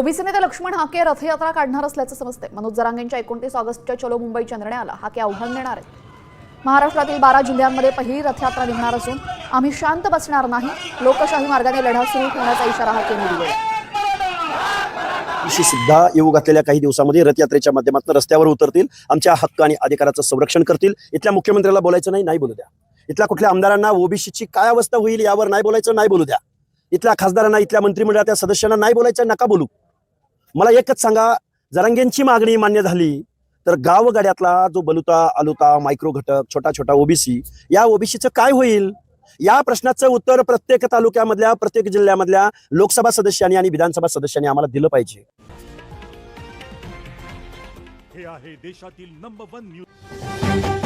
OBC नेते लक्ष्मण हाके रथयात्रा काढणार असल्याचं समजते मनोज जरांगेंच्या एकोणतीस ऑगस्टच्या चलो मुंबईच्या निर्णयाला हाके आव्हान देणार आहेत. महाराष्ट्रातील बारा जिल्ह्यांमध्ये पहिली रथयात्रा निघणार असून आम्ही शांत बसणार नाही. लोकशाही मार्गाने लढा सुरू ठेवण्याचा इशारा हाकेंनी दिलेला शी सुद्धा येऊ घातलेल्या काही दिवसामध्ये रथयात्रेच्या माध्यमातून रस्त्यावर उतरतील आमच्या हक्क आणि अधिकाराचं संरक्षण करतील. इथल्या मुख्यमंत्र्याला बोलायचं नाही नाही बोलू द्या. इथल्या कुठल्या आमदारांना ओबीसीची काय अवस्था होईल यावर नाही बोलायचं नाही बोलू द्या. इथल्या खासदारांना इथल्या मंत्रिमंडळाच्या सदस्यांना नाही बोलायचं नका बोलू. मला एकच सांगा जरांगेंची मागणी मान्य झाली तर गावगाड्यातला जो बलुता अलुता मायक्रो घटक छोटा छोटा ओबीसी या ओबीसीचं काय होईल? या प्रश्नाचं उत्तर प्रत्येक तालुक्यामधल्या प्रत्येक जिल्ह्यामधल्या लोकसभा सदस्यांनी आणि विधानसभा सदस्यांनी आम्हाला दिलं पाहिजे. हे आहे देशातील नंबर वन न्यूज